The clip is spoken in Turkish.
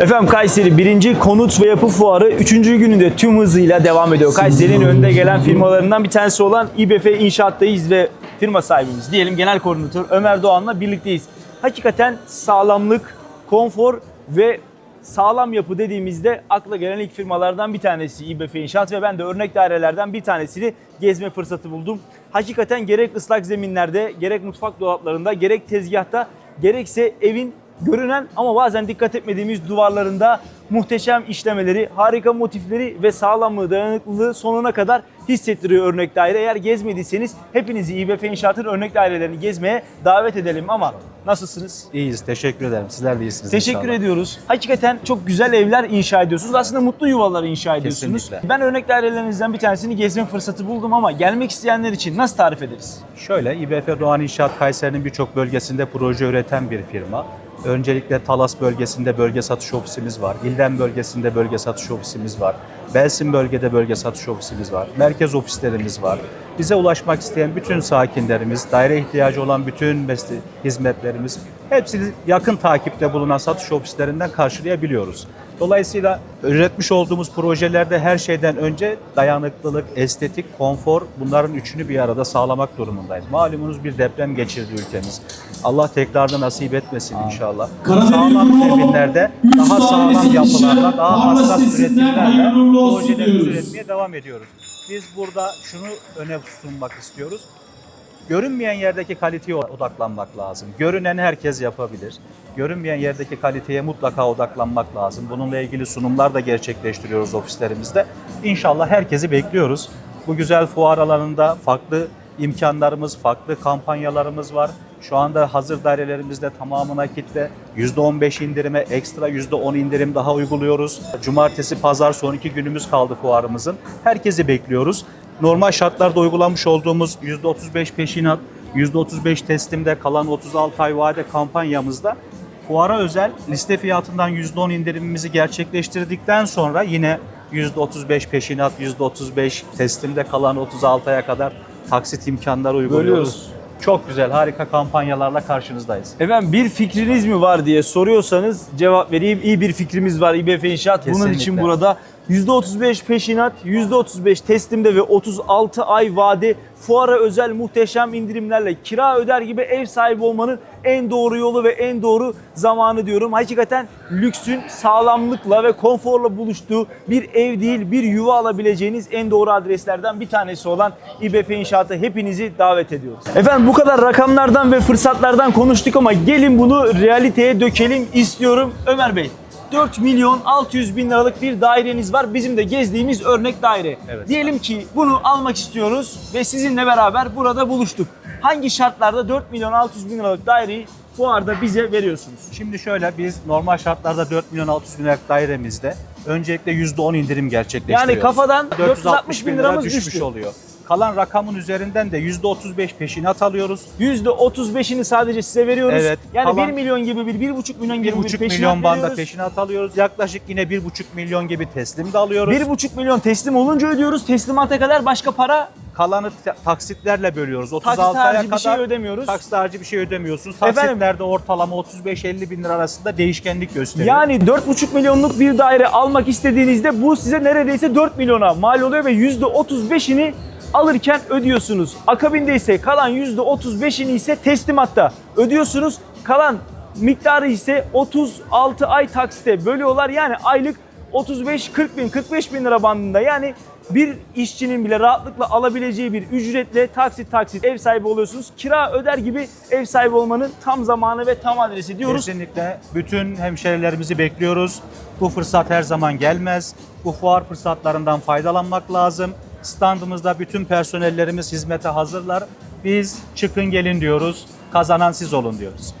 Efendim Kayseri 1. Konut ve Yapı Fuarı 3. gününde tüm hızıyla devam ediyor. Kayseri'nin önde gelen firmalarından bir tanesi olan İBF İnşaat'tayız ve firma sahibimiz diyelim genel koordinatör Ömer Doğan'la birlikteyiz. Hakikaten sağlamlık, konfor ve sağlam yapı dediğimizde akla gelen ilk firmalardan bir tanesi İBF İnşaat ve ben de örnek dairelerden bir tanesini gezme fırsatı buldum. Hakikaten gerek ıslak zeminlerde, gerek mutfak dolaplarında, gerek tezgahta, gerekse evin görünen ama bazen dikkat etmediğimiz duvarlarında muhteşem işlemeleri, harika motifleri ve sağlamlığı, dayanıklılığı sonuna kadar hissettiriyor örnek daire. Eğer gezmediyseniz hepinizi İBF İnşaat'ın örnek dairelerini gezmeye davet edelim ama nasılsınız? İyiyiz, teşekkür ederim. Sizler de iyisiniz Teşekkür inşallah. ediyoruz. Hakikaten çok güzel evler inşa ediyorsunuz. Aslında mutlu yuvalar inşa ediyorsunuz. Kesinlikle. Ben örnek dairelerinizden bir tanesini gezme fırsatı buldum ama gelmek isteyenler için nasıl tarif ederiz? Şöyle, İBF Doğan İnşaat Kayseri'nin birçok bölgesinde proje üreten bir firma. Öncelikle Talas bölgesinde bölge satış ofisimiz var. İlden bölgesinde bölge satış ofisimiz var. Belsin bölgede bölge satış ofisimiz var. Merkez ofislerimiz var. Bize ulaşmak isteyen bütün sakinlerimiz, daire ihtiyacı olan bütün hizmetlerimiz hepsini yakın takipte bulunan satış ofislerinden karşılayabiliyoruz. Dolayısıyla üretmiş olduğumuz projelerde her şeyden önce dayanıklılık, estetik, konfor bunların üçünü bir arada sağlamak durumundayız. Malumunuz bir deprem geçirdi ülkemiz. Allah tekrarda nasip etmesin inşallah. Sağlam zeminlerde daha sağlam yapılarla, daha hassas üretimlerle projelerimizi üretmeye devam ediyoruz. Biz burada şunu öne sunmak istiyoruz. Görünmeyen yerdeki kaliteye odaklanmak lazım. Görünen herkes yapabilir. Görünmeyen yerdeki kaliteye mutlaka odaklanmak lazım. Bununla ilgili sunumlar da gerçekleştiriyoruz ofislerimizde. İnşallah herkesi bekliyoruz. Bu güzel fuar alanında farklı imkanlarımız, farklı kampanyalarımız var. Şu anda hazır dairelerimizde tamamına kitle %15 indirime ekstra %10 indirim daha uyguluyoruz. Cumartesi, pazar son iki günümüz kaldı fuarımızın. Herkesi bekliyoruz. Normal şartlarda uygulamış olduğumuz %35 peşinat, %35 teslimde kalan 36 ay vade kampanyamızda fuara özel liste fiyatından %10 indirimimizi gerçekleştirdikten sonra yine %35 peşinat, %35 teslimde kalan 36 aya kadar taksit imkanları uyguluyoruz. Bölüyoruz. Çok güzel, harika kampanyalarla karşınızdayız. Efendim bir fikriniz mi var diye soruyorsanız cevap vereyim. İyi bir fikrimiz var İBF İnşaat. Bunun Kesinlikle. için burada %35 peşinat, %35 teslimde ve 36 ay vade fuara özel muhteşem indirimlerle kira öder gibi ev sahibi olmanın en doğru yolu ve en doğru zamanı diyorum. Hakikaten lüksün sağlamlıkla ve konforla buluştuğu bir ev değil bir yuva alabileceğiniz en doğru adreslerden bir tanesi olan İBF İnşaat'a hepinizi davet ediyoruz. Efendim bu kadar rakamlardan ve fırsatlardan konuştuk ama gelin bunu realiteye dökelim istiyorum. Ömer Bey 4 milyon 600 bin liralık bir daireniz var. Bizim de gezdiğimiz örnek daire. Evet. Diyelim ki bunu almak istiyoruz ve sizinle beraber burada buluştuk. Hangi şartlarda 4 milyon 600 bin liralık daireyi fuarda bize veriyorsunuz? Şimdi şöyle biz normal şartlarda 4 milyon 600 bin liralık dairemizde öncelikle %10 indirim gerçekleştiriyoruz. Yani kafadan 460 bin lira liramız düşmüş düştü. oluyor. Kalan rakamın üzerinden de %35 peşinat alıyoruz. %35'ini sadece size veriyoruz. Evet, Yani kalan- 1 milyon gibi bir, 1,5 milyon gibi bir 1,5 peşinat milyon banda veriyoruz. peşinat alıyoruz. Yaklaşık yine 1,5 milyon gibi teslim de alıyoruz. 1,5 milyon teslim olunca ödüyoruz. Teslimata kadar başka para Kalanı ta- taksitlerle bölüyoruz. 36 taksit aya harici bir kadar şey ödemiyoruz. taksit harcı bir şey ödemiyorsunuz. Efendim? Taksitlerde ortalama 35-50 bin lira arasında değişkenlik gösteriyor. Yani 4,5 milyonluk bir daire almak istediğinizde bu size neredeyse 4 milyona mal oluyor ve %35'ini alırken ödüyorsunuz. Akabinde ise kalan %35'ini ise teslimatta ödüyorsunuz. Kalan miktarı ise 36 ay taksite bölüyorlar. Yani aylık 35-40 bin, 45 bin lira bandında. Yani bir işçinin bile rahatlıkla alabileceği bir ücretle taksit taksit ev sahibi oluyorsunuz. Kira öder gibi ev sahibi olmanın tam zamanı ve tam adresi diyoruz. Kesinlikle bütün hemşerilerimizi bekliyoruz. Bu fırsat her zaman gelmez. Bu fuar fırsatlarından faydalanmak lazım. Standımızda bütün personellerimiz hizmete hazırlar. Biz çıkın gelin diyoruz. Kazanan siz olun diyoruz.